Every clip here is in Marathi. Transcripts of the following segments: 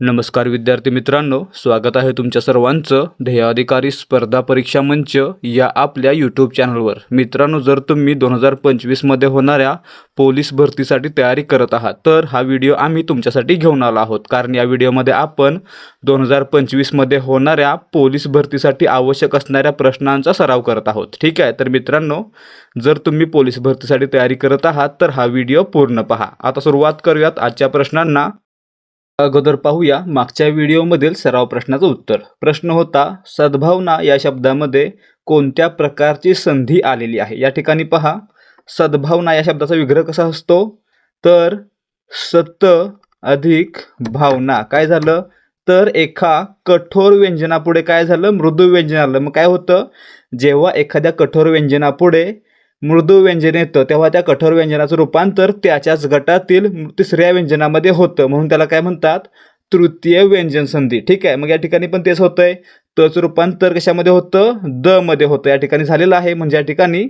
नमस्कार विद्यार्थी मित्रांनो स्वागत आहे तुमच्या सर्वांचं ध्येयाधिकारी स्पर्धा परीक्षा मंच या आपल्या यूट्यूब चॅनलवर मित्रांनो जर तुम्ही दोन हजार पंचवीसमध्ये होणाऱ्या पोलीस भरतीसाठी तयारी करत आहात तर हा व्हिडिओ आम्ही तुमच्यासाठी घेऊन आलो आहोत. कारण या व्हिडिओमध्ये आपण दोन हजार पंचवीसमध्ये होणाऱ्या पोलीस भरतीसाठी आवश्यक असणाऱ्या प्रश्नांचा सराव करत आहोत. ठीक आहे? तर मित्रांनो जर तुम्ही पोलीस भरतीसाठी तयारी करत आहात तर हा व्हिडिओ पूर्ण पहा. आता सुरुवात करूयात आजच्या प्रश्नांना. अगोदर पाहूया मागच्या व्हिडिओमधील सराव प्रश्नाचं उत्तर. प्रश्न होता सद्भावना या शब्दामध्ये कोणत्या प्रकारची संधी आलेली आहे? या ठिकाणी पहा. सद्भावना या शब्दाचा विग्रह कसा असतो? तर सत अधिक भावना. काय झालं? तर एका कठोर व्यंजनापुढे काय झालं? मृदू व्यंजन आलं. मग काय होतं? जेव्हा एखाद्या कठोर व्यंजनापुढे मृदू व्यंजन येतं. तेव्हा त्या कठोर व्यंजनाचं रूपांतर त्याच्याच गटातील तिसऱ्या व्यंजनामध्ये होतं. म्हणून त्याला काय म्हणतात? तृतीय व्यंजन संधी. ठीक आहे? मग या ठिकाणी पण तेच होतंय. तच रूपांतर कशामध्ये होतं? द मध्ये होतं. या ठिकाणी झालेलं आहे. म्हणजे या ठिकाणी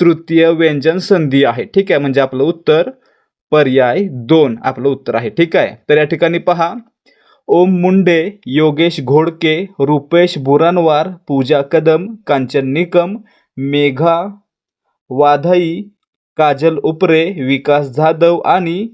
तृतीय व्यंजन संधी आहे. ठीक आहे? म्हणजे आपलं उत्तर पर्याय दोन आपलं उत्तर आहे. ठीक आहे? तर या ठिकाणी पहा. ओम मुंडे योगेश घोडके रुपेश बुरानवार पूजा कदम कांचन निकम मेघा वाधाई काजल उपरे विकास जाधव आणि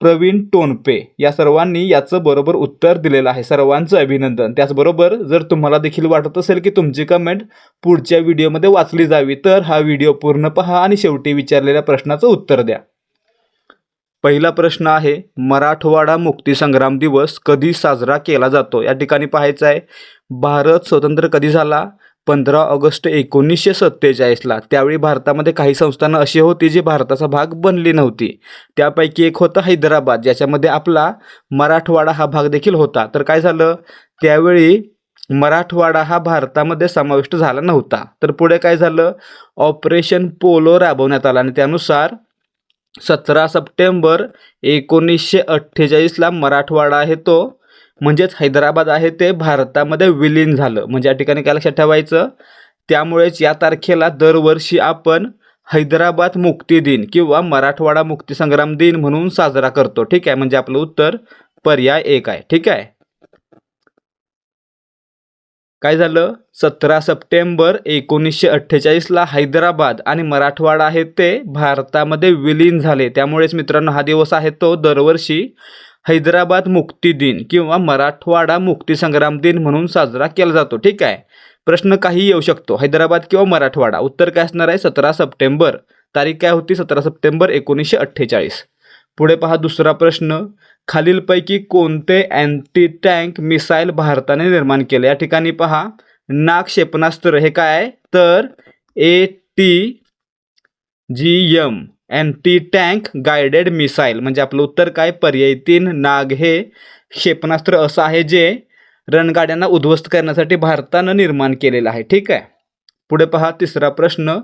प्रवीण टोनपे या सर्वांनी याचं बरोबर उत्तर दिलेलं आहे. सर्वांचं अभिनंदन. त्याचबरोबर जर तुम्हाला देखील वाटत असेल की तुमची कमेंट पुढच्या व्हिडिओमध्ये वाचली जावी तर हा व्हिडिओ पूर्ण पहा आणि शेवटी विचारलेल्या प्रश्नाचं उत्तर द्या. पहिला प्रश्न आहे मराठवाडा मुक्तीसंग्राम दिवस कधी साजरा केला जातो? या ठिकाणी पाहायचं आहे भारत स्वतंत्र कधी झाला? पंधरा ऑगस्ट एकोणीसशे सत्तेचाळीसला. त्यावेळी भारतामध्ये काही संस्थानं अशी होती जी भारताचा भाग बनली नव्हती. त्यापैकी एक होतं हैदराबाद ज्याच्यामध्ये आपला मराठवाडा हा भाग देखील होता. तर काय झालं? त्यावेळी मराठवाडा हा भारतामध्ये समाविष्ट झाला नव्हता. तर पुढे काय झालं? ऑपरेशन पोलो राबवण्यात आला आणि त्यानुसार सतरा सप्टेंबर एकोणीसशे अठ्ठेचाळीसला मराठवाडा आहे तो म्हणजेच हैदराबाद आहे ते भारतामध्ये विलीन झालं. म्हणजे या ठिकाणी काय लक्षात ठेवायचं? त्यामुळेच या तारखेला दरवर्षी आपण हैदराबाद मुक्ती दिन किंवा मराठवाडा मुक्तीसंग्राम दिन म्हणून साजरा करतो. ठीक आहे? म्हणजे आपलं उत्तर पर्याय एक आहे. ठीक आहे? काय झालं? सतरा सप्टेंबर एकोणीसशे अठ्ठेचाळीसला हैदराबाद आणि मराठवाडा आहे ते भारतामध्ये विलीन झाले. त्यामुळेच मित्रांनो हा दिवस आहे तो दरवर्षी हैदराबाद मुक्ती दिन किंवा मराठवाडा मुक्ती संग्राम दिन म्हणून साजरा केला जातो. ठीक आहे? प्रश्न काही येऊ शकतो. हैदराबाद किंवा मराठवाडा. उत्तर काय असणार आहे? सतरा सप्टेंबर. तारीख काय होती? सतरा सप्टेंबर एकोणीसशे अठ्ठेचाळीस. पुढे पहा दुसरा प्रश्न. खालीलपैकी कोणते अँटी टँक मिसाईल भारताने निर्माण केले? या ठिकाणी पहा. नाग क्षेपणास्त्र. हे काय आहे? तर A T G M anti tank guided missile म्हणजे आपलं उत्तर काय? पर्याय तीन नाग. हे क्षेपणास्त्र असं आहे जे रणगाड्यांना उद्ध्वस्त करण्यासाठी भारतानं निर्माण केलेलं आहे. ठीक आहे? पुढे पहा तिसरा प्रश्न.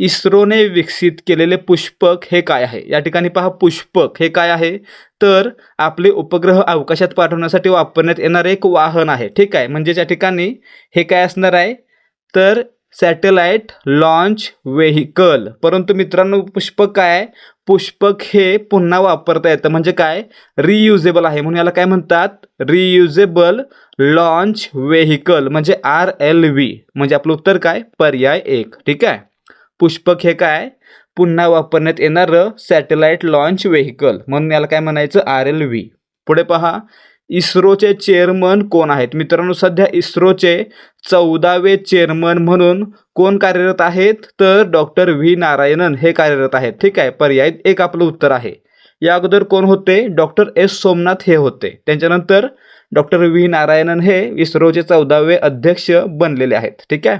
इस्रोने विकसित केलेले पुष्पक हे काय आहे? या ठिकाणी पहा पुष्पक हे काय आहे? तर आपले उपग्रह अवकाशात पाठवण्यासाठी वापरण्यात येणारे एक वाहन आहे. ठीक आहे? म्हणजे या ठिकाणी हे काय असणार आहे? तर सॅटेलाइट लॉन्च व्हेकल परंतु मित्रांनो पुष्पक काय? पुष्पक हे पुन्हा वापरता येतं. म्हणजे काय? रियुजेबल आहे. म्हणून याला काय म्हणतात? रियुजेबल लॉन्च व्हेकल म्हणजे आर एल व्ही. म्हणजे आपलं उत्तर काय? पर्याय एक. ठीक आहे? पुष्पक हे काय? पुन्हा वापरण्यात येणारं सॅटेलाइट लॉन्च व्हेकल म्हणून याला काय म्हणायचं? R L V. पुढे पहा. इस्रोचे चेअरमन कोण आहेत? मित्रांनो सध्या इस्रोचे चौदावे चेअरमन म्हणून कोण कार्यरत आहेत? तर डॉक्टर व्ही. नारायणन हे कार्यरत आहेत. ठीक आहे पर्याय एक आपलं उत्तर आहे. या अगोदर कोण होते? Doctor S. सोमनाथ हे होते. त्यांच्यानंतर डॉक्टर व्ही. नारायणन हे इस्रोचे चौदावे अध्यक्ष बनलेले आहेत. ठीक आहे.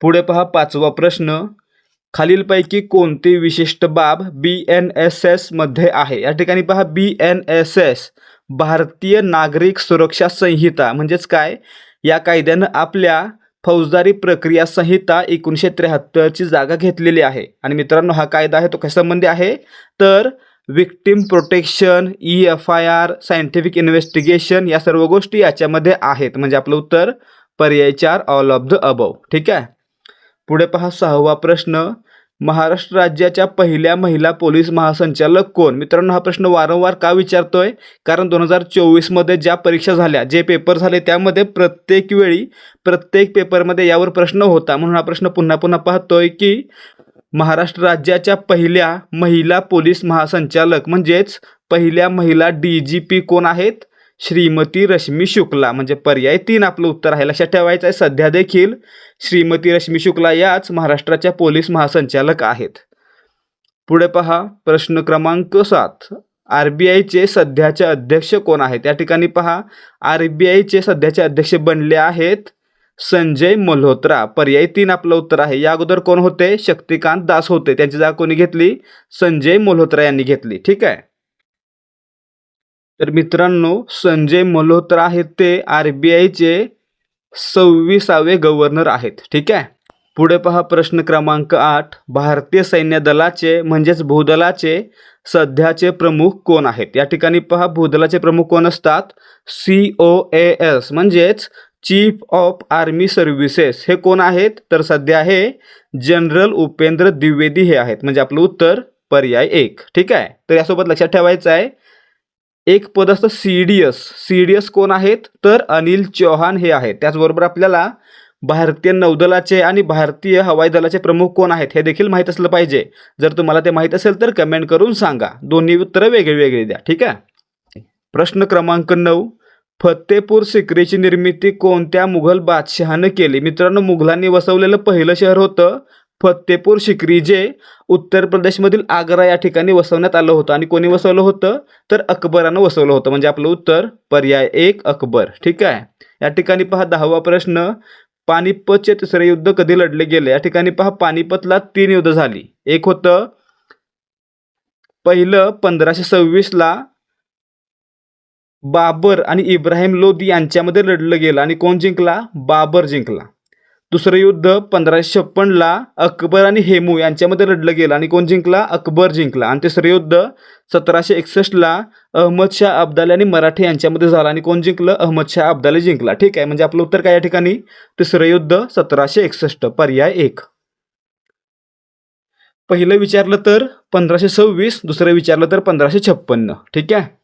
पुढे पहा पाचवा प्रश्न. खालीलपैकी कोणती विशिष्ट बाब बी एन एस एसमध्ये आहे? या ठिकाणी पहा बी एन एस एस भारतीय नागरिक सुरक्षा संहिता म्हणजेच काय? या कायद्यानं आपल्या फौजदारी प्रक्रिया संहिता एकोणीसशे त्र्याहत्तरची जागा घेतलेली आहे. आणि मित्रांनो हा कायदा आहे तो कशासंबंधी आहे? तर victim protection E F I R scientific investigation या सर्व गोष्टी याच्यामध्ये आहेत. म्हणजे आपलं उत्तर पर्याय चार ऑल ऑफ द अबव ठीक आहे? पुढे पहा सहावा प्रश्न. महाराष्ट्र राज्याच्या पहिल्या महिला पोलीस महासंचालक कोण? मित्रांनो हा प्रश्न वारंवार का विचारतोय? कारण दोन हजार चोवीसमध्ये ज्या परीक्षा झाल्या जे पेपर झाले त्यामध्ये प्रत्येक वेळी प्रत्येक पेपरमध्ये यावर प्रश्न होता. म्हणून हा प्रश्न पुन्हा पुन्हा पाहतोय की महाराष्ट्र राज्याच्या पहिल्या महिला पोलीस महासंचालक म्हणजेच पहिल्या महिला डी जी पी कोण आहेत? श्रीमती रश्मी शुक्ला. म्हणजे पर्याय तीन आपलं उत्तर आहे लक्षात ठेवायचं आहे. सध्या देखील श्रीमती रश्मी शुक्ला याच महाराष्ट्राच्या पोलीस महासंचालक आहेत. पुढे पहा प्रश्न क्रमांक सात. आर बी आयचे सध्याचे अध्यक्ष कोण आहेत? या ठिकाणी पहा आर बी आयचे सध्याचे अध्यक्ष बनले आहेत संजय मल्होत्रा. पर्याय तीन आपलं उत्तर आहे. या अगोदर कोण होते? शक्तिकांत दास होते. त्यांची जागा कोणी घेतली? संजय मल्होत्रा यांनी घेतली. ठीक आहे? तर मित्रांनो संजय मल्होत्रा आहेत ते आर बी आयचे सव्वीसावे गव्हर्नर आहेत ठीक आहे? पुढे पहा प्रश्न क्रमांक आठ. भारतीय सैन्य दलाचे म्हणजेच भूदलाचे सध्याचे प्रमुख कोण आहेत? या ठिकाणी पहा भूदलाचे प्रमुख कोण असतात? सी ओ ए एस म्हणजेच चीफ ऑफ आर्मी सर्व्हिसेस हे कोण आहेत? तर सध्या हे जनरल उपेंद्र द्विवेदी हे आहेत. म्हणजे आपलं उत्तर पर्याय एक ठीक आहे? तर यासोबत लक्षात ठेवायचं आहे एक पद असतं C D S C D S कोण आहेत? तर अनिल चौहान हे आहेत. त्याचबरोबर आपल्याला भारतीय नौदलाचे आणि भारतीय हवाई दलाचे प्रमुख कोण आहेत हे देखील माहीत असलं पाहिजे. जर तुम्हाला ते माहीत असेल तर कमेंट करून सांगा. दोन्ही उत्तरं वेगळी वेगळी द्या. ठीक आहे? प्रश्न क्रमांक नऊ. फतेपूर सिक्रीची निर्मिती कोणत्या मुघल बादशहानं केली? मित्रांनो मुघलांनी वसवलेलं पहिलं शहर होतं फतेपूर सिक्री जे उत्तर प्रदेशमधील आग्रा या ठिकाणी वसवण्यात आलं होतं. आणि कोणी वसवलं होतं? तर अकबरानं वसवलं होतं. म्हणजे आपलं उत्तर पर्याय एक अकबर. ठीक आहे? या ठिकाणी पहा दहावा प्रश्न. पानिपतचे तिसरे युद्ध कधी लढले गेले? या ठिकाणी पहा पानिपतला तीन युद्ध झाली. एक होतं पहिलं पंधराशे सव्वीसला बाबर आणि इब्राहिम लोदी यांच्यामध्ये लढलं गेलं. आणि कोण जिंकला? बाबर जिंकला. दुसरं युद्ध पंधराशे छप्पनला अकबर आणि हेमू यांच्यामध्ये लढलं गेलं. आणि कोण जिंकला? अकबर जिंकला. आणि तिसरं युद्ध सतराशे एकसष्टला अहमदशाह अब्दाली आणि मराठे यांच्यामध्ये झालं. आणि कोण जिंकलं? अहमदशाह अब्दाली जिंकला. ठीक आहे. म्हणजे आपलं उत्तर काय या ठिकाणी? तिसरं युद्ध सतराशे एकसष्ट. पर्याय एक. पहिलं विचारलं तर पंधराशे सव्वीस दुसरं विचारलं तर पंधराशे छप्पन्न ठीक आहे?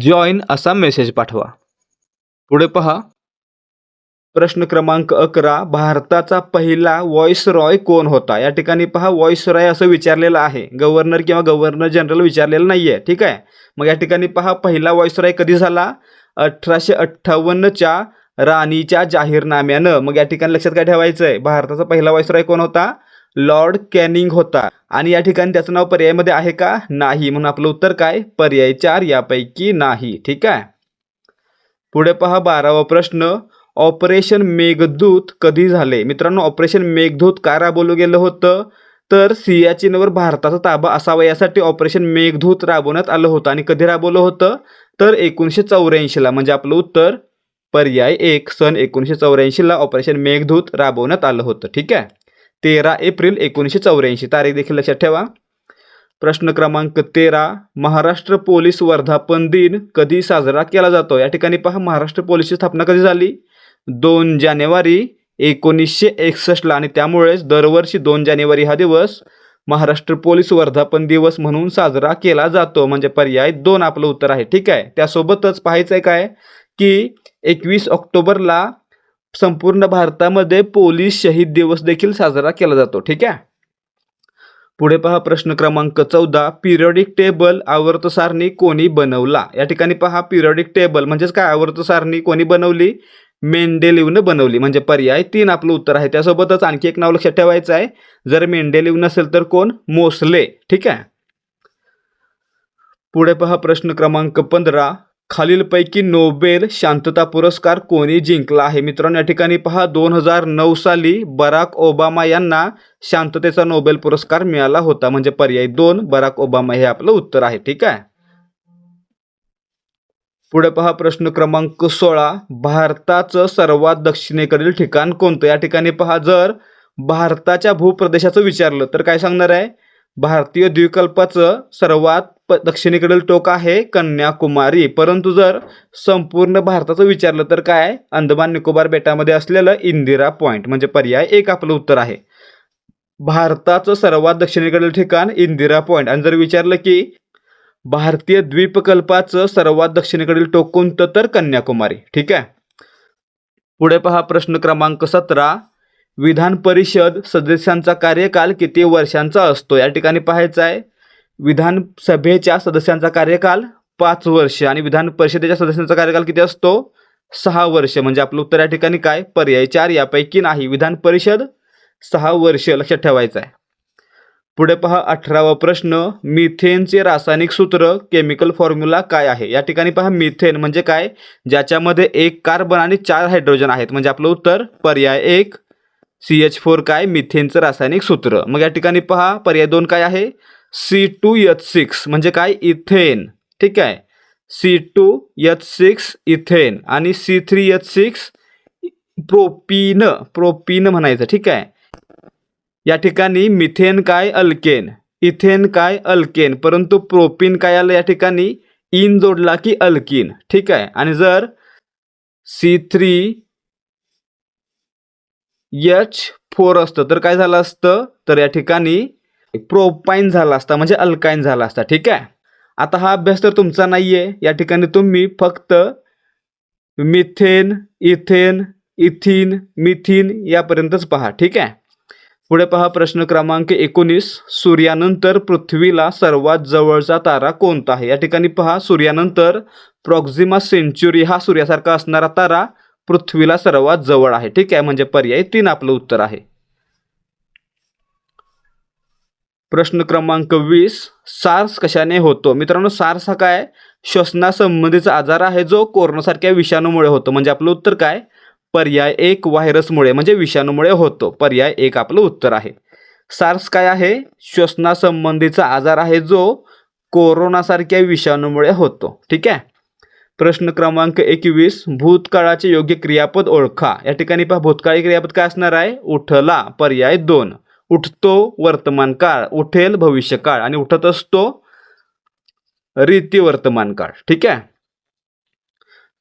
जॉईन असा मेसेज पाठवा. पुढे पहा. प्रश्न क्रमांक अकरा भारताचा पहिला व्हॉइस रॉय कोण होता? या ठिकाणी पहा व्हॉइस रॉय असं विचारलेलं आहे. गव्हर्नर किंवा गव्हर्नर जनरल विचारलेलं नाही आहे ठीक आहे? मग या ठिकाणी पहा पहिला व्हॉइस रॉय कधी झाला? अठराशे अठ्ठावन्नच्या राणीच्या जाहीरनाम्यानं. मग या ठिकाणी लक्षात काय ठेवायचं आहे भारताचा पहिला व्हॉइस रॉय कोण होता? लॉर्ड कॅनिंग होता. आणि या ठिकाणी त्याचं नाव पर्यायमध्ये आहे का? नाही. म्हणून आपलं उत्तर काय? पर्याय चार यापैकी नाही. ठीक आहे? पुढे पहा बारावा प्रश्न. ऑपरेशन मेघदूत कधी झाले? मित्रांनो ऑपरेशन मेघदूत का राबवलं गेलं होतं. तर सियाचीनवर भारताचा ताबा असावा यासाठी ऑपरेशन मेघदूत राबवण्यात आलं होतं. आणि कधी राबवलं होतं? तर एकोणीसशे चौऱ्याऐंशीला. म्हणजे आपलं उत्तर पर्याय एक सन एकोणीसशे चौऱ्याऐंशीला ऑपरेशन मेघदूत राबवण्यात आलं होतं. ठीक आहे? तेरा एप्रिल एकोणीसशे चौऱ्याऐंशी. तारीख देखील लक्षात ठेवा. प्रश्न क्रमांक तेरा महाराष्ट्र पोलीस वर्धापन दिन कधी साजरा केला जातो? या ठिकाणी पहा महाराष्ट्र पोलीसची स्थापना कधी झाली? दोन जानेवारी एकोणीसशे एकसष्टला आणि त्यामुळेच दरवर्षी दोन जानेवारी हा दिवस महाराष्ट्र पोलीस वर्धापन दिवस म्हणून साजरा केला जातो. म्हणजे पर्याय दोन आपलं उत्तर आहे. ठीक आहे? त्यासोबतच पाहायचं आहे काय? की एकवीस ऑक्टोबरला संपूर्ण भारतामध्ये पोलीस शहीद दिवस देखील साजरा केला जातो ठीक आहे? पुढे पहा प्रश्न क्रमांक चौदा. पिरियॉडिक टेबल आवर्त सारणी कोणी बनवला? या ठिकाणी पहा पिरियॉडिक टेबल म्हणजेच काय? आवर्त सारणी कोणी बनवली? मेंडेलिव्हनं बनवली. म्हणजे पर्याय तीन आपलं उत्तर आहे. त्यासोबतच आणखी एक नाव लक्षात ठेवायचं आहे. जर मेंडेलिव्ह नसेल तर कोण? मोसले. ठीक आहे? पुढे पहा प्रश्न क्रमांक पंधरा. खालीलपैकी नोबेल शांतता पुरस्कार कोणी जिंकला आहे? मित्रांनो या ठिकाणी पहा दोन हजार नऊ साली बराक ओबामा यांना शांततेचा नोबेल पुरस्कार मिळाला होता. म्हणजे पर्याय दोन बराक ओबामा हे आपलं उत्तर आहे. ठीक आहे? पुढे पहा प्रश्न क्रमांक सोळा. भारताचं सर्वात दक्षिणेकडील ठिकाण कोणतं? या ठिकाणी पहा जर भारताच्या भूप्रदेशाचं विचारलं तर काय सांगणार आहे? भारतीय द्विकल्पाचं सर्वात प दक्षिणेकडील टोक आहे कन्याकुमारी. परंतु जर संपूर्ण भारताचं विचारलं तर काय? अंदमान निकोबार बेटामध्ये असलेलं इंदिरा पॉईंट म्हणजे पर्याय एक आपलं उत्तर आहे. भारताचं सर्वात दक्षिणेकडील ठिकाण इंदिरा पॉईंट आणि जर विचारलं की भारतीय द्वीपकल्पाचं सर्वात दक्षिणेकडील टोक कोणतं? तर कन्याकुमारी. ठीक आहे? पुढे पहा प्रश्न क्रमांक सतरा. विधान परिषद सदस्यांचा कार्यकाल किती वर्षांचा असतो? या ठिकाणी पाहायचा आहे. विधानसभेच्या सदस्यांचा कार्यकाल पाच वर्ष आणि विधान परिषदेच्या सदस्यांचा कार्यकाल किती असतो? सहा वर्ष. म्हणजे आपलं उत्तर या ठिकाणी काय? पर्याय चार. यापैकी नाही. विधान परिषद सहा वर्ष. लक्षात ठेवायचं आहे. पुढे पहा अठरावा प्रश्न. मिथेनचे रासायनिक सूत्र केमिकल फॉर्म्युला काय आहे? या ठिकाणी पहा मिथेन म्हणजे काय? ज्याच्यामध्ये एक कार्बन आणि चार हायड्रोजन आहेत. म्हणजे आपलं उत्तर पर्याय एक. सी एच फोर काय? मिथेनचं रासायनिक सूत्र. मग या ठिकाणी पहा पर्याय दोन काय आहे? सी टू एच सिक्स म्हणजे काय? इथेन. ठीक आहे? C two H six ethane. आणि C three H six propene propene म्हणायचं. ठीक आहे? या ठिकाणी मिथेन काय? अल्केन. इथेन काय? अल्केन. परंतु प्रोपीन काय आलं या ठिकाणी? इन जोडला की अल्किन. ठीक आहे? आणि जर सी थ्री एच फोर असतं तर काय झालं असतं? तर या ठिकाणी प्रोपाईन झाला असता म्हणजे अल्काईन झाला असता ठीक आहे? आता हा अभ्यास तर तुमचा नाही आहे या ठिकाणी तुम्ही फक्त मिथेन इथेन इथिन मिथिन यापर्यंतच पहा ठीक आहे? पुढे पहा प्रश्न क्रमांक एकोणीस. सूर्यानंतर पृथ्वीला सर्वात जवळचा तारा कोणता आहे? या ठिकाणी पहा सूर्यानंतर प्रॉक्झिमा सेंच्युरी हा सूर्यासारखा असणारा तारा पृथ्वीला सर्वात जवळ आहे ठीक आहे? म्हणजे पर्याय तीन आपलं उत्तर आहे. प्रश्न क्रमांक वीस सार्स कशाने होतो? मित्रांनो सार्स हा काय? श्वसनासंबंधीचा आजार आहे जो कोरोनासारख्या विषाणूमुळे होतो. म्हणजे आपलं उत्तर काय? पर्याय एक व्हायरसमुळे. म्हणजे विषाणूमुळे होतो. पर्याय एक आपलं उत्तर आहे. सार्स काय आहे? श्वसनासंबंधीचा आजार आहे जो कोरोनासारख्या विषाणूमुळे होतो. ठीक आहे? प्रश्न क्रमांक एकवीस भूतकाळाचे योग्य क्रियापद ओळखा. या ठिकाणी पहा भूतकाळी क्रियापद काय असणार आहे? उठला. पर्याय दोन. उठतो वर्तमान काळ उठेल भविष्य काळ आणि उठत असतो रीती वर्तमान काळ. ठीक आहे?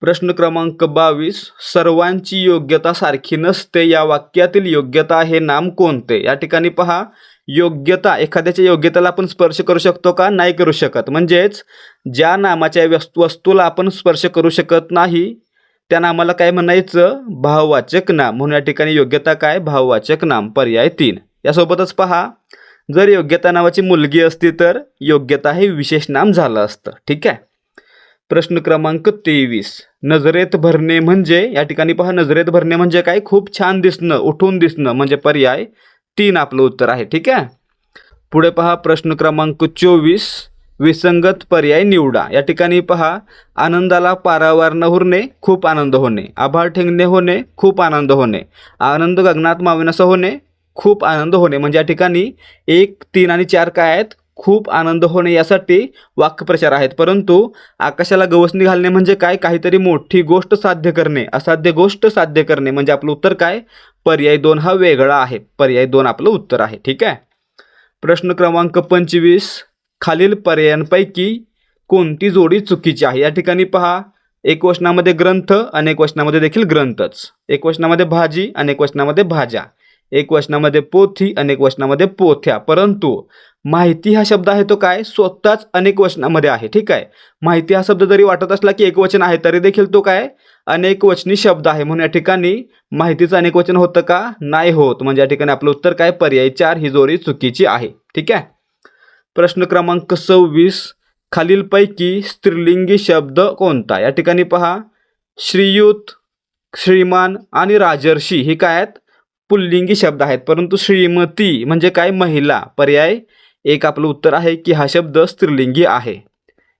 प्रश्न क्रमांक बावीस सर्वांची योग्यता सारखी नसते या वाक्यातील योग्यता हे नाम कोणते? या ठिकाणी पहा योग्यता एखाद्याच्या योग्यतेला आपण स्पर्श करू शकतो का? नाही करू शकत. म्हणजेच ज्या नामाच्या वस्तू वस्तूला आपण स्पर्श करू शकत नाही त्या नामाला काय म्हणायचं? भाववाचक नाम. म्हणून या ठिकाणी योग्यता काय? भाववाचक नाम. पर्याय तीन. यासोबतच पहा जर योग्यता नावाची मुलगी असती तर योग्यता हे विशेष नाम झालं असतं. ठीक आहे? प्रश्न क्रमांक तेवीस. नजरेत भरणे म्हणजे या ठिकाणी पहा नजरेत भरणे म्हणजे काय? खूप छान दिसणं उठून दिसणं म्हणजे पर्याय तीन आपलं उत्तर आहे. ठीक आहे? पुढे पहा प्रश्न क्रमांक चोवीस. विसंगत पर्याय निवडा. या ठिकाणी पहा आनंदाला पारावार न उरणे खूप आनंद होणे. आभाळ ठेंगणे होणे खूप आनंद होणे. आनंद गगनात मावेनासा होणे खूप आनंद होणे. म्हणजे या ठिकाणी एक तीन आणि चार काय आहेत? खूप आनंद होणे यासाठी वाक्यप्रचार आहेत. परंतु आकाशाला गवसणी घालणे म्हणजे काय? काहीतरी मोठी गोष्ट साध्य करणे. असाध्य गोष्ट साध्य करणे. म्हणजे आपलं उत्तर काय? पर्याय दोन हा वेगळा आहे. पर्याय दोन आपलं उत्तर आहे. ठीक आहे? प्रश्न क्रमांक पंचवीस. खालील पर्यायांपैकी कोणती जोडी चुकीची आहे? या ठिकाणी पहा. एक वचनामध्ये ग्रंथ अनेक वचनामध्ये देखील ग्रंथच. एक वचनामध्ये भाजी अनेक वचनामध्ये भाज्या. एक वचनामध्ये पोथी अनेक वचनामध्ये पोथ्या. परंतु माहिती हा शब्द आहे तो काय? स्वतःच अनेक वचनामध्ये आहे. ठीक आहे? माहिती हा शब्द जरी वाटत असला की एक वचन आहे तरी देखील तो काय? अनेक वचनी शब्द आहे. म्हणून या ठिकाणी माहितीचं अनेक वचन होतं का? नाही होत. म्हणजे या ठिकाणी आपलं उत्तर काय? पर्याय चार ही जोडी चुकीची आहे. ठीक आहे? प्रश्न क्रमांक सव्वीस खालीलपैकी स्त्रीलिंगी शब्द कोणता? या ठिकाणी पहा. श्रीयुत श्रीमान आणि राजर्षी ही काय आहेत? पुल्लिंगी शब्द आहेत. परंतु श्रीमती म्हणजे काय? महिला. पर्याय? एक आपलं उत्तर आहे की हा शब्द स्त्रीलिंगी आहे.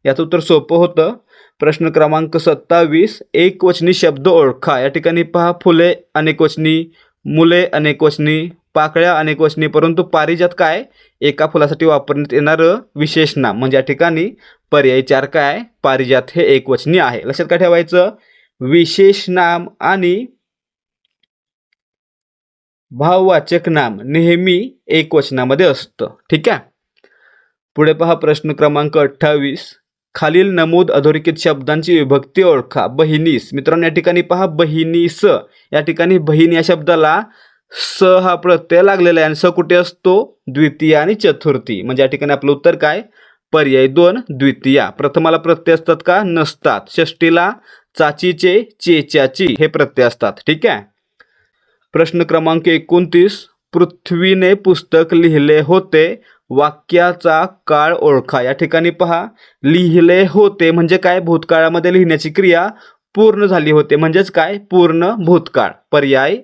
याचं उत्तर सोपं होतं. प्रश्न क्रमांक सत्तावीस. एकवचनी शब्द ओळखा. या ठिकाणी पहा फुले अनेकवचनी मुले अनेकवचनी पाकळ्या अनेकवचनी परंतु पारिजात काय? एका फुलासाठी वापरण्यात येणारं विशेष नाम. म्हणजे या ठिकाणी पर्याय चार काय? पारिजात हे एकवचनी आहे. लक्षात काय ठेवायचं? विशेष नाम आणि भाववाचक नाम नेहमी एकवचनामध्ये असतं. ठीक आहे? पुढे पहा प्रश्न क्रमांक अठ्ठावीस. खालील नमूद अधोरेखित शब्दांची विभक्ती ओळखा. बहिणीस. मित्रांनो या ठिकाणी पहा बहिणीस. या ठिकाणी बहीण या शब्दाला स हा प्रत्यय लागलेला आहे आणि स कुठे असतो? द्वितीय आणि चतुर्थी. म्हणजे या ठिकाणी आपलं उत्तर काय? पर्याय दोन द्वितीया. प्रथमाला प्रत्यय असतात का? नसतात. षष्टीला चाचीचे चेच्याची हे प्रत्यय असतात. ठीक आहे? प्रश्न क्रमांक एकोणतीस पृथ्वीने पुस्तक लिहिले होते वाक्याचा काळ ओळखा. या ठिकाणी पहा लिहिले होते म्हणजे काय? भूतकाळामध्ये लिहिण्याची क्रिया पूर्ण झाली होते म्हणजेच काय? पूर्ण भूतकाळ. पर्याय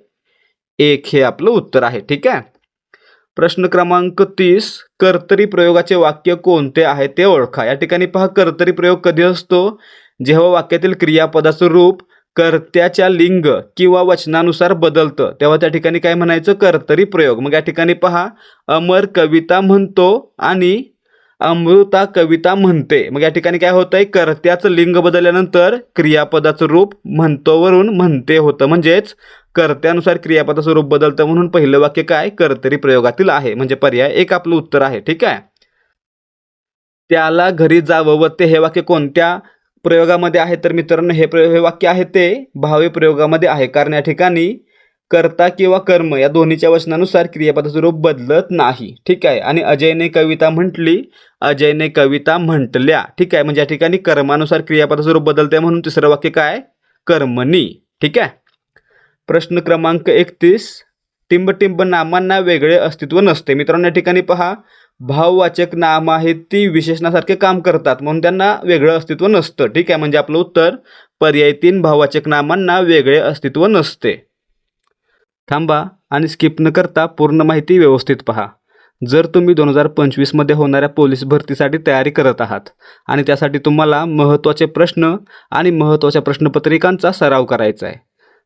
एक हे आपलं उत्तर आहे. ठीक आहे? प्रश्न क्रमांक तीस कर्तरी प्रयोगाचे वाक्य कोणते आहे ते ओळखा. या ठिकाणी पहा कर्तरी प्रयोग कधी असतो? जेव्हा वाक्यातील क्रियापदाचं रूप कर्त्याच्या लिंग किंवा वचनानुसार बदलतं. तेव्हा त्या ठिकाणी काय म्हणायचं? कर्तरी प्रयोग. मग या ठिकाणी पहा अमर कविता म्हणतो आणि अमृता कविता म्हणते. मग या ठिकाणी काय होतंय? कर्त्याचं लिंग बदलल्यानंतर क्रियापदाचं रूप म्हणतोवरून म्हणते होतं. म्हणजेच कर्त्यानुसार क्रियापदाचं रूप बदलतं म्हणून पहिलं वाक्य काय? कर्तरी प्रयोगातील आहे. म्हणजे पर्याय एक आपलं उत्तर आहे. ठीक आहे? त्याला घरी जावं व ते हे वाक्य कोणत्या? प्रयोगामध्ये आहे तर मित्रांनो हे प्रयोग हे वाक्य आहे ते भावी प्रयोगामध्ये आहे. कारण या ठिकाणी कर्ता किंवा कर्म या दोन्हीच्या वचनानुसार क्रियापदाचं रूप बदलत नाही. ठीक आहे? आणि अजयने कविता म्हटली अजयने कविता म्हटल्या. ठीक आहे? म्हणजे या ठिकाणी कर्मानुसार क्रियापदाचं रूप बदलते म्हणून तिसरं वाक्य काय? कर्मणी. ठीक आहे? प्रश्न क्रमांक एकतीस टिंबटिंब नामांना वेगळे अस्तित्व नसते. मित्रांनो या ठिकाणी पहा. भाववाचक नाम आहेत ती विशेषणासारखे काम करतात म्हणून त्यांना वेगळं अस्तित्व नसतं. ठीक आहे म्हणजे आपलं उत्तर पर्याय तीन भाववाचक नामांना वेगळे अस्तित्व नसते. थांबा आणि स्किप न करता पूर्ण माहिती व्यवस्थित पहा. जर तुम्ही दोन हजार पंचवीसमध्ये होणाऱ्या पोलीस भरतीसाठी तयारी करत आहात आणि त्यासाठी तुम्हाला महत्त्वाचे प्रश्न आणि महत्त्वाच्या प्रश्नपत्रिकांचा सराव करायचा आहे.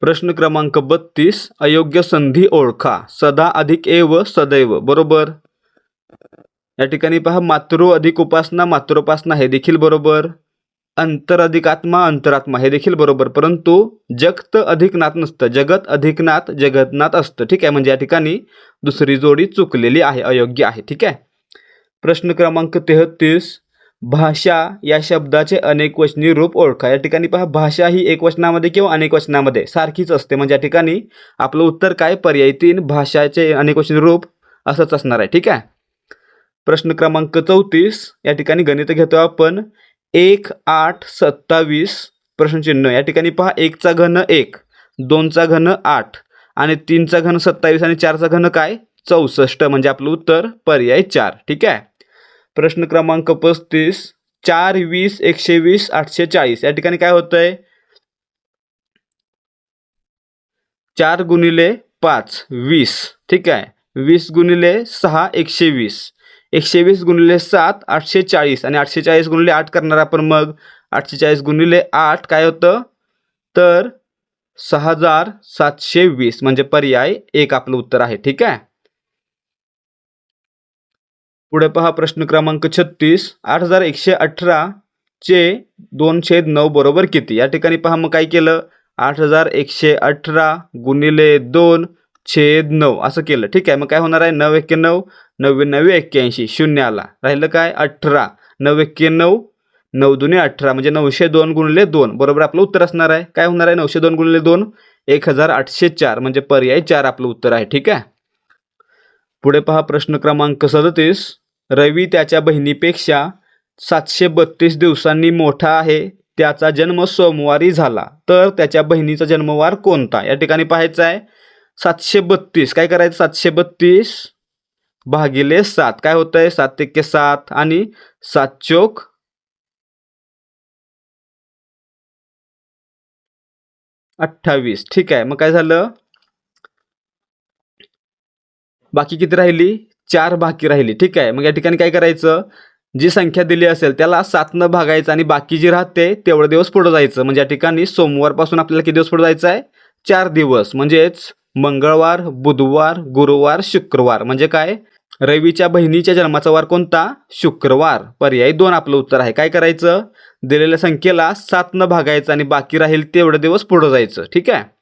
प्रश्न क्रमांक बत्तीस अयोग्य संधी ओळखा. सदा अधिक एव सदैव बरोबर? या ठिकाणी पहा मातृ अधिक उपासना मातृपासना हे देखील बरोबर. अंतर अधिक आत्मा अंतरात्मा हे देखील बरोबर. परंतु जगत अधिक नाथ नसतं. जगत अधिक नाथ जगतनाथ असतं. ठीक आहे म्हणजे या ठिकाणी दुसरी जोडी चुकलेली आहे अयोग्य आहे. ठीक आहे? प्रश्न क्रमांक तेहतीस भाषा या शब्दाचे अनेकवचनी रूप ओळखा. या ठिकाणी पहा भाषा ही एक वचनामध्ये किंवा अनेक वचनामध्ये सारखीच असते. म्हणजे या ठिकाणी आपलं उत्तर काय? पर्याय तीन भाषाचे अनेक वचनी रूप असंच असणार आहे. ठीक आहे? प्रश्न क्रमांक चौतीस. या ठिकाणी गणित घेतो आपण. एक आठ सत्तावीस प्रश्नचिन्ह. या ठिकाणी पहा एकचा घन एक दोनचा घन आठ आणि तीनचा घन सत्तावीस आणि चारचा घन काय? चौसष्ट. म्हणजे आपलं उत्तर पर्याय चार. ठीक आहे? प्रश्न क्रमांक पस्तीस चार वीस एकशे वीस आठशे चाळीस. या ठिकाणी काय होतंय? चार गुणिले पाच वीस. ठीक आहे. वीस गुणिले सहा एकशे वीस. एकशे वीस गुणिले सात आठशे चाळीस. आणि आठशे चाळीस गुणिले आठ करणार आपण मग? आठशे चाळीस गुणिले आठ काय होतं? तर सहा हजार सातशे वीस. म्हणजे पर्याय एक आपलं उत्तर आहे. ठीक आहे? पुढे पहा प्रश्न क्रमांक छत्तीस. आठ हजार एकशे अठरा चे दोन छेद नऊ बरोबर किती? या ठिकाणी पहा मग काय केलं? आठ हजार एकशे अठरा गुणिले दोन छेद नऊ. असं केलं. ठीक आहे. मग काय होणार आहे? नऊ एक्क्याण्णव नव्याण्णव एक्क्याऐंशी. शून्य आला राहिलं काय? अठरा. नऊ एक्क्याण्णव नऊ दुने अठरा. म्हणजे नऊशे दोन गुणिले दोन. बरोबर आपलं उत्तर असणार आहे. काय होणार आहे? नऊशे दोन गुणिले दोन एक हजार आठशे चार. म्हणजे पर्याय चार आपलं उत्तर आहे. ठीक आहे? पुढे पहा प्रश्न क्रमांक सदतीस. रवी त्याच्या बहिणीपेक्षा सातशे बत्तीस दिवसांनी मोठा आहे. त्याचा जन्म सोमवारी झाला. तर त्याच्या बहिणीचा जन्मवार कोणता? या ठिकाणी पाहायचा आहे. सातशे बत्तीस. काय करायचं? सातशे बत्तीस भागिले सात. काय होतं आहे सात एक्के सात. आणि सात चोक अठ्ठावीस. ठीक आहे. मग काय झालं? बाकी किती राहिली? चार बाकी राहिली. ठीक आहे. मग या ठिकाणी काय करायचं? जी संख्या दिली असेल त्याला सातनं भागायचं आणि बाकी जी राहते तेवढे दिवस पुढं जायचं. म्हणजे या ठिकाणी सोमवारपासून आपल्याला किती दिवस पुढं जायचं आहे? चार दिवस. म्हणजेच मंगळवार बुधवार गुरुवार शुक्रवार. म्हणजे काय? रवीच्या बहिणीच्या जन्माचा वार कोणता? शुक्रवार. पर्याय दोन आपलं उत्तर आहे. काय करायचं? दिलेल्या संख्येला सातनं भागायचं आणि बाकी राहील तेवढे दिवस पुढं जायचं. ठीक आहे?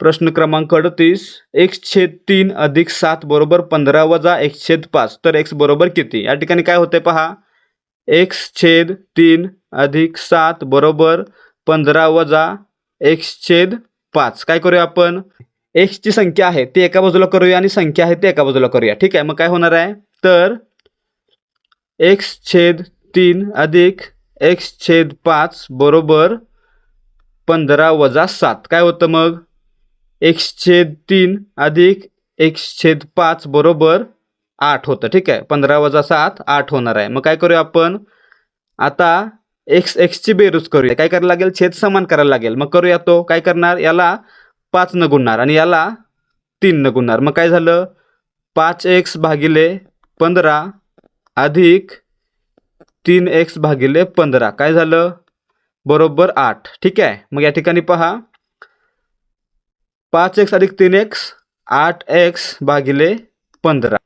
प्रश्न क्रमांक अडतीस एक्स छेद तीन अधिक सात बरोबर पंधरा वजा एक्स छेद पाच. तर एक्स बरोबर किती? या ठिकाणी काय होते पहा. एक्स छेद तीन अधिक सात बरोबर पंधरा वजा एक्स छेद पाच. काय करूया आपण? एक्सची संख्या आहे ती एका बाजूला करूया आणि संख्या आहे ती एका बाजूला करूया. ठीक आहे मग काय होणार आहे? तर एक्स छेद तीन अधिक एक्स छेद पाच बरोबर पंधरा वजा सात. काय होतं मग? एक्स छेद तीन अधिक एक्स छेद पाच बरोबर आठ होतं. ठीक आहे? पंधरा वजा सात आठ होणार आहे. मग काय करूया आपण? आता एक्स एक्सची बेरूज करूया. काय करायला लागेल? छेद समान करायला लागेल. मग करूया तो. काय करणार? याला पाच न गुणणार आणि याला तीन न गुणणार. मग काय झालं? पाच एक्स भागिले पंधरा अधिक तीन एक्स भागिले पंधरा. काय झालं? बरोबर आठ. ठीक आहे? मग या ठिकाणी पहा. पाच एक्स अधिक तीन एक्स आठ एक्स भागिले पंधरा.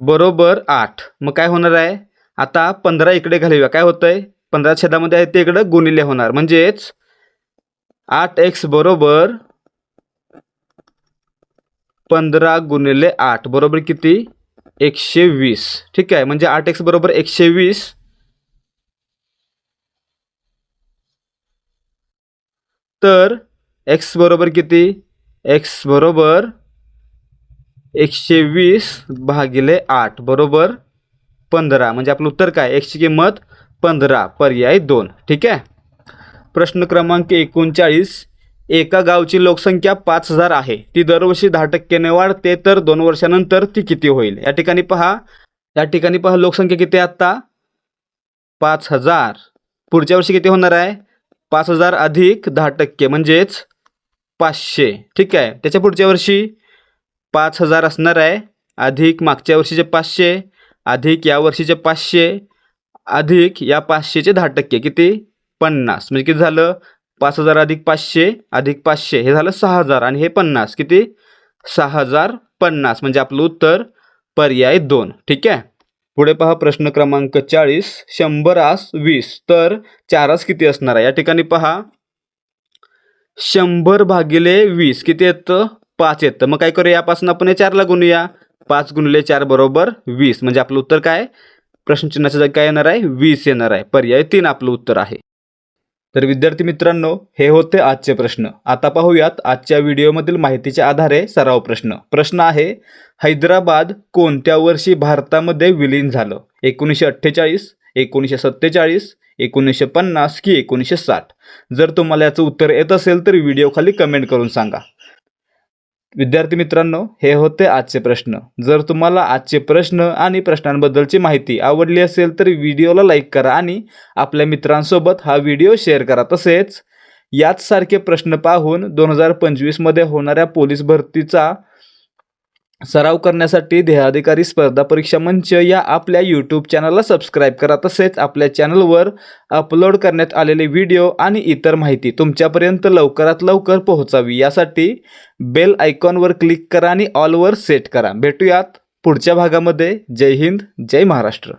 बरोबर आठ. मग काय होणार आहे? आता पंधरा इकडे घालूया. काय होतंय? पंधरा छेदामध्ये आहे ते इकडं गुणिले होणार. म्हणजेच आठ एक्स बरोबर पंधरा गुणिले आठ. बरोबर किती? एकशे वीस. ठीक आहे. म्हणजे आठ एक्स बरोबर एकशे वीस. तर एक्स बरोबर किती? एक्स बरोबर एकशे वीस भागिले आठ बरोबर पंधरा. म्हणजे आपलं उत्तर काय? एक्सची किंमत पंधरा. पर्याय दोन. ठीक आहे? प्रश्न क्रमांक एकोणचाळीस. एका गावची लोकसंख्या पाच हजार आहे. ती दरवर्षी दहा टक्क्याने वाढते तर दोन वर्षानंतर ती किती होईल? या ठिकाणी पहा. या ठिकाणी पहा लोकसंख्या किती आहे आत्ता? पाच हजार. पुढच्या वर्षी किती होणार आहे? पाच हजार अधिक दहा टक्के. म्हणजेच पाचशे. ठीक आहे? त्याच्या पुढच्या वर्षी पाच हजार असणार आहे. अधिक मागच्या वर्षीचे पाचशे अधिक या वर्षीचे पाचशे अधिक या पाचशेचे दहा टक्के. किती? पन्नास. म्हणजे किती झालं? पाच हजार अधिक पाचशे अधिक पाचशे. हे झालं सहा हजार आणि हे पन्नास. किती? सहा हजार पन्नास. म्हणजे आपलं उत्तर पर्याय दोन. ठीक आहे? पुढे पहा प्रश्न क्रमांक चाळीस. शंभरास वीस. तर चारास किती असणार आहे? या ठिकाणी पहा. शंभर भागिले वीस. किती येतं? पाच येतं. मग काय करूया? यापासून आपण हे चारला गुणूया. पाच गुणले चार बरोबर वीस. म्हणजे आपलं उत्तर काय? प्रश्नचिन्हाच्या जागी काय येणार आहे? वीस येणार आहे. पर्याय तीन आपलं उत्तर आहे. तर विद्यार्थी मित्रांनो हे होते आजचे प्रश्न. आता पाहूयात आजच्या व्हिडिओमधील माहितीच्या आधारे सराव प्रश्न. प्रश्न आहे हैदराबाद कोणत्या वर्षी भारतामध्ये विलीन झालं? एकोणीसशे अठ्ठेचाळीस एकोणीसशे सत्तेचाळीस एकोणीसशे पन्नास की एकोणीसशे साठ. जर तुम्हाला याचं उत्तर येत असेल तर व्हिडिओखाली कमेंट करून सांगा. विद्यार्थी मित्रांनो हे होते आजचे प्रश्न. जर तुम्हाला आजचे प्रश्न आणि प्रश्नांबद्दलची माहिती आवडली असेल तर व्हिडिओला लाईक करा आणि आपल्या मित्रांसोबत हा व्हिडिओ शेअर करा. तसेच याचसारखे प्रश्न पाहून दोन हजार पंचवीसमध्ये होणाऱ्या पोलीस भरतीचा सराव करण्यासाठी ध्येयाधिकारी स्पर्धा परीक्षा मंच या आपल्या यूट्यूब चॅनलला सबस्क्राईब करा. तसेच आपल्या चॅनलवर अपलोड करण्यात आलेले व्हिडिओ आणि इतर माहिती तुमच्यापर्यंत लवकरात लवकर पोहोचावी. यासाठी बेल आयकॉनवर क्लिक करा आणि ऑलवर सेट करा. भेटूयात पुढच्या भागामध्ये. जय हिंद जय महाराष्ट्र.